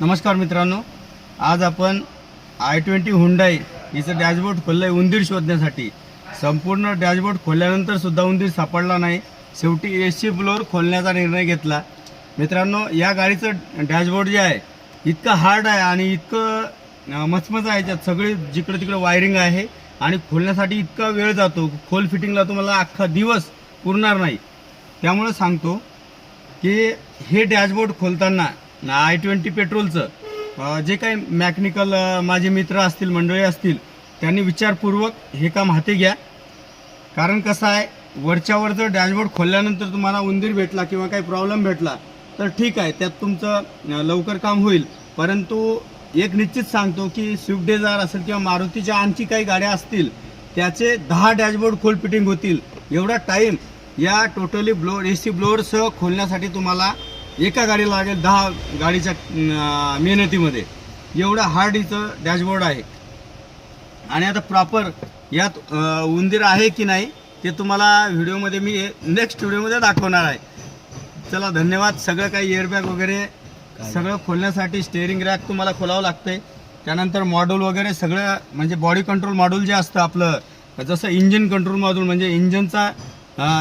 नमस्कार मित्रांनो. आज आपण आय ट्वेंटी हुंडाई हिचं डॅशबोर्ड खोललं आहे उंदीर शोधण्यासाठी. संपूर्ण डॅशबोर्ड खोलल्यानंतर सुद्धा उंदीर सापडला नाही. शेवटी एस सी फ्लोअर खोलण्याचा निर्णय घेतला. मित्रांनो या गाडीचं डॅशबोर्ड जे आहे इतकं हार्ड आहे आणि इतकं मचमच आहे त्यात सगळी जिकडं तिकडं वायरिंग आहे आणि खोलण्यासाठी इतका वेळ जातो. खोल फिटिंगला तुम्हाला अख्खा दिवस पुरणार नाही. त्यामुळं सांगतो की हे डॅशबोर्ड खोलताना आय ट्वेंटी पेट्रोलचं. जे काही मॅकॅनिकल माझे मित्र असतील मंडळी असतील त्यांनी विचारपूर्वक हे काम हाती घ्या. कारण कसं आहे वरच्यावर जर डॅशबोर्ड खोलल्यानंतर तुम्हाला उंदीर भेटला किंवा काही प्रॉब्लेम भेटला तर ठीक आहे त्यात तुमचं लवकर काम होईल. परंतु एक निश्चित सांगतो की स्विफ्ट डिझायर असेल किंवा मारुतीच्या आणखी काही गाड्या असतील त्याचे दहा डॅशबोर्ड खोल फिटिंग होतील. एवढा टाईम या टोटली ब्लोअर ए सी ब्लोअरसह खोलण्यासाठी तुम्हाला एका गाडीला लागेल दहा गाडीच्या मेहनतीमध्ये. एवढं हार्ड इथं डॅशबोर्ड आहे. आणि आता प्रॉपर यात उंदीर आहे की नाही ते तुम्हाला व्हिडिओमध्ये मी नेक्स्ट व्हिडिओमध्ये दाखवणार आहे. चला धन्यवाद. सगळं काही एअरबॅग वगैरे सगळं खोलण्यासाठी स्टेअरिंग रॅक तुम्हाला खोलावं लागतंय. त्यानंतर मॉड्यूल वगैरे सगळं म्हणजे बॉडी कंट्रोल मॉड्यूल जे असतं आपलं जसं इंजिन कंट्रोल मॉड्यूल म्हणजे इंजनचा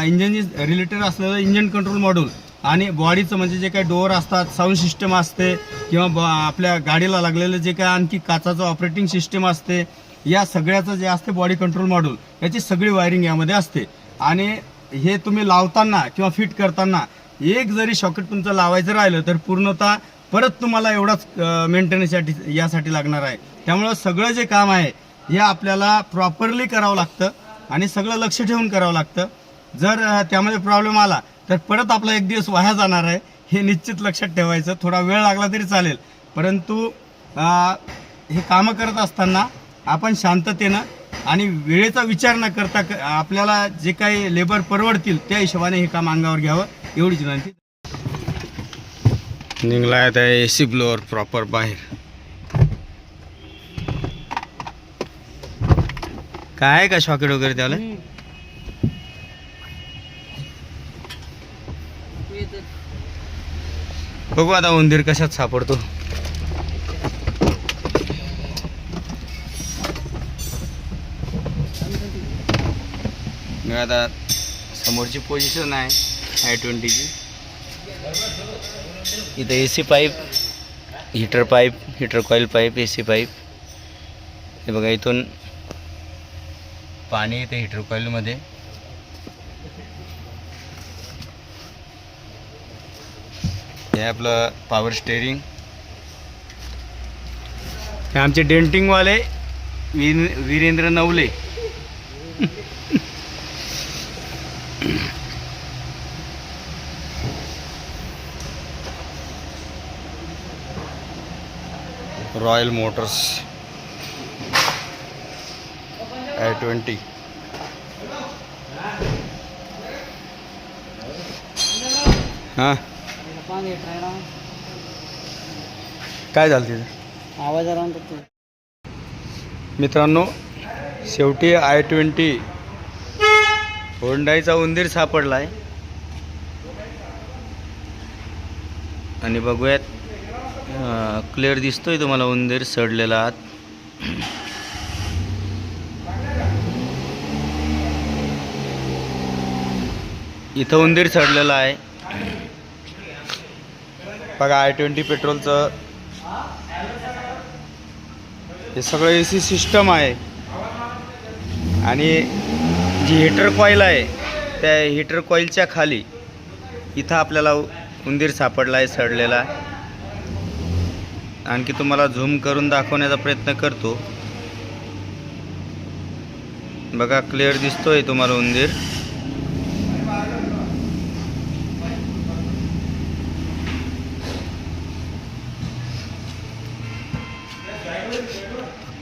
इंजनची रिलेटेड असलेलं इंजन कंट्रोल मॉड्यूल आणि बॉडीचं म्हणजे जे काही डोअर असतात साऊंड सिस्टम असते किंवा ब आपल्या गाडीला लागलेलं जे काही आणखी काचाचं ऑपरेटिंग सिस्टम असते या सगळ्याचं जे असते बॉडी कंट्रोल मॉड्यूल याची सगळी वायरिंग यामध्ये असते. आणि हे तुम्ही लावताना किंवा फिट करताना एक जरी शॉकेट तुमचं लावायचं राहिलं तर पूर्णतः परत तुम्हाला एवढाच मेंटेनन्ससाठी यासाठी लागणार आहे. त्यामुळं सगळं जे काम आहे हे आपल्याला प्रॉपरली करावं लागतं आणि सगळं लक्ष ठेवून करावं लागतं. जर त्यामध्ये प्रॉब्लेम आला तर परत आपला एक दिवस वाया जाणार आहे हे निश्चित लक्षात ठेवायचं. थोडा वेळ लागला तरी चालेल. परंतु हे कामं करत असताना आपण शांततेनं आणि वेळेचा विचार न करता क- आपल्याला जे काही लेबर परवडतील त्या हिशोबाने हे काम अंगावर घ्यावं एवढीच विनंती. निघला आहे त्या ए सी ब्लोअर प्रॉपर बाहेर. काय आहे का शॉकेट वगैरे त्याला? बघू आता उंदीर कशात सापडतो. मी आता समोरची पोझिशन आहे आय ट्वेंटीची इथं A C pipe heater pipe heater coil pipe A C pipe हे बघा इथून पाणी येते हीटर कॉईलमध्ये हे आपलं पॉवर स्टेअरिंग हे आमचे डेंटिंगवाले Veer Virendra Navale. Royal motors I twenty हां. काय झालं तिथं? आवाज आला ना तू. मित्रांनो शेवटी आय ट्वेंटी होंडाईचा उंदीर सापडला आहे आणि बघूयात क्लिअर दिसतोय तुम्हाला उंदीर सडलेला आत. इथं उंदीर सडलेला आहे. बघा आय ट्वेंटी पेट्रोलचं. हे सगळं ए सी सिस्टम आहे. आणि जी हीटर कॉईल आहे त्या हीटर कॉईलच्या खाली इथं आपल्याला उंदीर सापडला आहे सडलेला. आणखी तुम्हाला झूम करून दाखवण्याचा प्रयत्न करतो. बघा क्लिअर दिसतोय तुम्हाला उंदीर.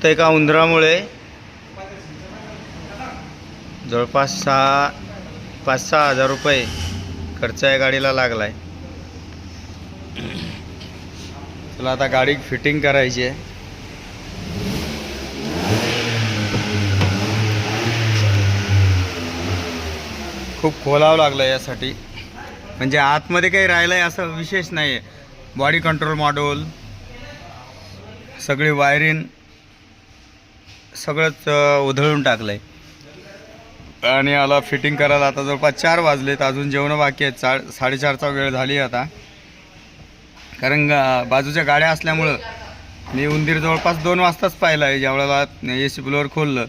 फक्त एका उंदरामुळे. जवळपास सहा पाच सहा हजार रुपये खर्च या गाडीला लागला आहे तुला आता गाडी फिटिंग करायची आहे. खूप खोलावं लागलं यासाठी. म्हणजे आतमध्ये काही राहिलं आहे असं विशेष नाही आहे बॉडी कंट्रोल मॉड्यूल सगळी वायरिंग सगळंच उधळून टाकलं आहे आणि याला फिटिंग करायला आता जवळपास चार वाजलेत. अजून जेवणं बाकी आहेत. चा साडेचारचा वेळ झाली आता. कारण बाजूच्या गाड्या असल्यामुळं मी उंदीर जवळपास दोन वाजताच पाहिला आहे ज्या वेळेला ए सी ब्लोअर खोललं.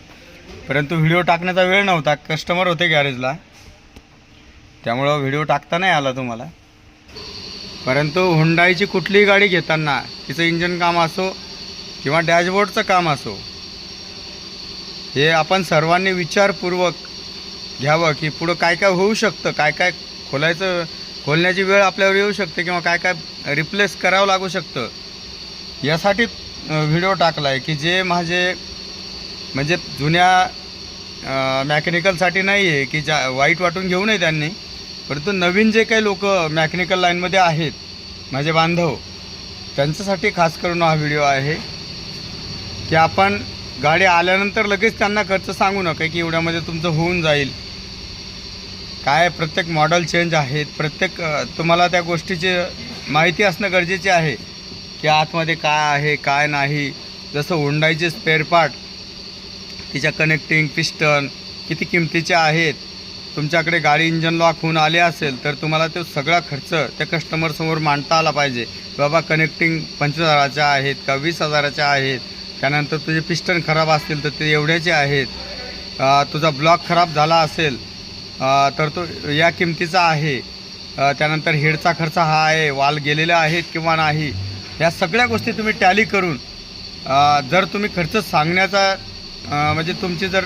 परंतु व्हिडिओ टाकण्याचा वेळ नव्हता. कस्टमर होते गॅरेजला. त्यामुळं व्हिडिओ टाकता नाही आला तुम्हाला. परंतु हुंडाईची कुठलीही गाडी घेताना तिचं इंजन काम असो किंवा डॅशबोर्डचं काम असो हे आपण सर्वांनी विचारपूर्वक घ्यावं की पुढं काय काय होऊ शकतं काय काय खोलायचं खोलण्याची वेळ आपल्यावर येऊ शकते किंवा काय काय रिप्लेस करावं लागू शकतं. यासाठी व्हिडिओ टाकला आहे की जे माझे म्हणजे जुन्या मॅकॅनिकलसाठी नाही आहे की ज्या वाईट वाटून घेऊ नये त्यांनी परंतु नवीन जे काही लोक मॅकॅनिकल लाईनमध्ये आहेत माझे बांधव त्यांच्यासाठी खास करून हा व्हिडिओ आहे की आपण गाडी आल्यानंतर लगेच त्यांना खर्च सांगू नका की एवढ्यामध्ये तुमचं होऊन जाईल. काय प्रत्येक मॉडेल चेंज आहेत प्रत्येक तुम्हाला त्या गोष्टीची माहिती असणं गरजेचे आहे की आतमध्ये काय आहे काय नाही. जसं हुंडाईचे स्पेअर पार्ट तिच्या कनेक्टिंग पिस्टन किती किमतीचे आहेत. तुमच्याकडे गाडी इंजन लॉक होऊन आले असेल तर तुम्हाला तो सगळा खर्च त्या कस्टमरसमोर मांडता आला पाहिजे. बाबा कनेक्टिंग पंचवीस हजाराच्या आहेत का वीस हजाराच्या आहेत? त्यानंतर तुझे पिस्टन खराब असतील तर ते एवढ्याचे आहेत. तुझा ब्लॉक खराब झाला असेल तर तो या किमतीचा आहे. त्यानंतर हेडचा खर्च हा आहे वाल गेलेला आहेत किंवा नाही या सगळ्या गोष्टी तुम्ही टॅली करून जर तुम्ही खर्च सांगण्याचा म्हणजे तुमची जर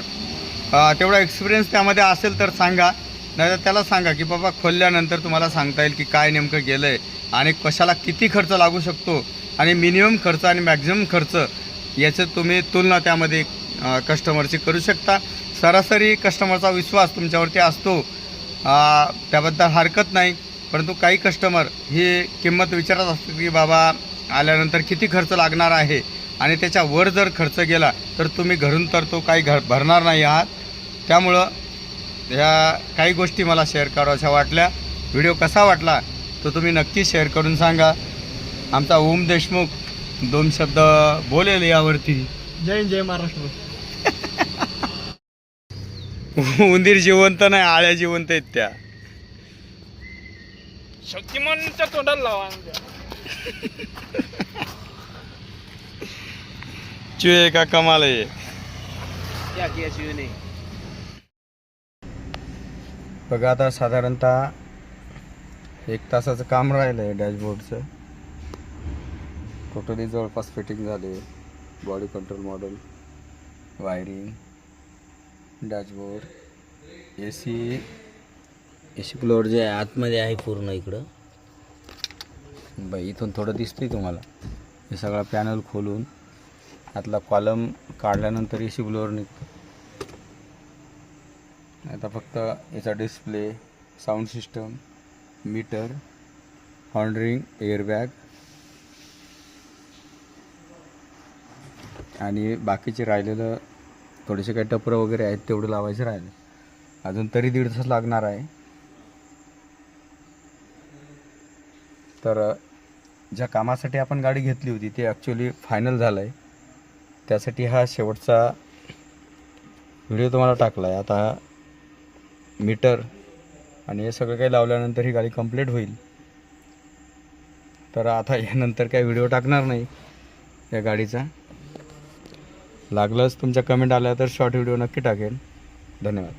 तेवढा एक्सपिरियन्स त्यामध्ये असेल तर सांगा. नाही तर त्याला सांगा की बाबा खोलल्यानंतर तुम्हाला सांगता येईल की काय नेमकं गेलं आहे आणि कशाला किती खर्च लागू शकतो. आणि मिनिमम खर्च आणि मॅक्झिमम खर्च याचं तुम्ही तुलना त्यामध्ये कस्टमरची करू शकता. सरासरी कस्टमरचा विश्वास तुमच्यावरती असतो. त्याबद्दल हरकत नाही. परंतु काही कस्टमर ही किंमत विचारत असतात की बाबा आल्यानंतर किती खर्च लागणार आहे? आणि त्याच्यावर जर खर्च गेला तर तुम्ही घरून तर तो काही घर भरणार नाही आहात. त्यामुळं ह्या काही गोष्टी मला शेअर कराव्याशा वाटल्या. व्हिडिओ कसा वाटला तो तुम्ही नक्की शेअर करून सांगा. आमचा ओम देशमुख दोन शब्द बोलेल यावरती. जय हिंद, जय महाराष्ट्र. उंदीर जिवंत नाही आळ्या जिवंत आहेत त्या. शक्तिमानच्या तोंडाला लावा चुये का कमाल आहे? या की याची नाही बघा आता साधारणतः एक तासाचं काम राहिलं आहे डॅशबोर्डचं टोटली जवळपास फिटिंग झाले. Body control model wiring dashboard A C A C floor जे आहे आतमध्ये आहे पूर्ण इकडं. बाई इथून थोडं दिसतंय तुम्हाला. हे सगळा पॅनल खोलून आतला कॉलम काढल्यानंतर ए सी ब्लोअर निघतो. आता फक्त याचा display sound system meter horn ring airbag आणि बाकीचे राहिलेलं थोडेसे काही टपरं वगैरे आहेत तेवढं लावायचं राहिलं. अजून तरी दीड तास लागणार आहे. तर ज्या कामासाठी आपण गाडी घेतली होती ते ॲक्च्युली फायनल झालं आहे त्यासाठी हा शेवटचा व्हिडिओ तुम्हाला टाकला आहे आता मीटर आणि हे सगळं काही लावल्यानंतर ही गाडी कंप्लीट होईल. तर आता यानंतर काही व्हिडिओ टाकणार नाही या गाडीचा. लागलंच तुमच्या कमेंट आल्या तर शॉर्ट व्हिडिओ नक्की टाकेन. धन्यवाद.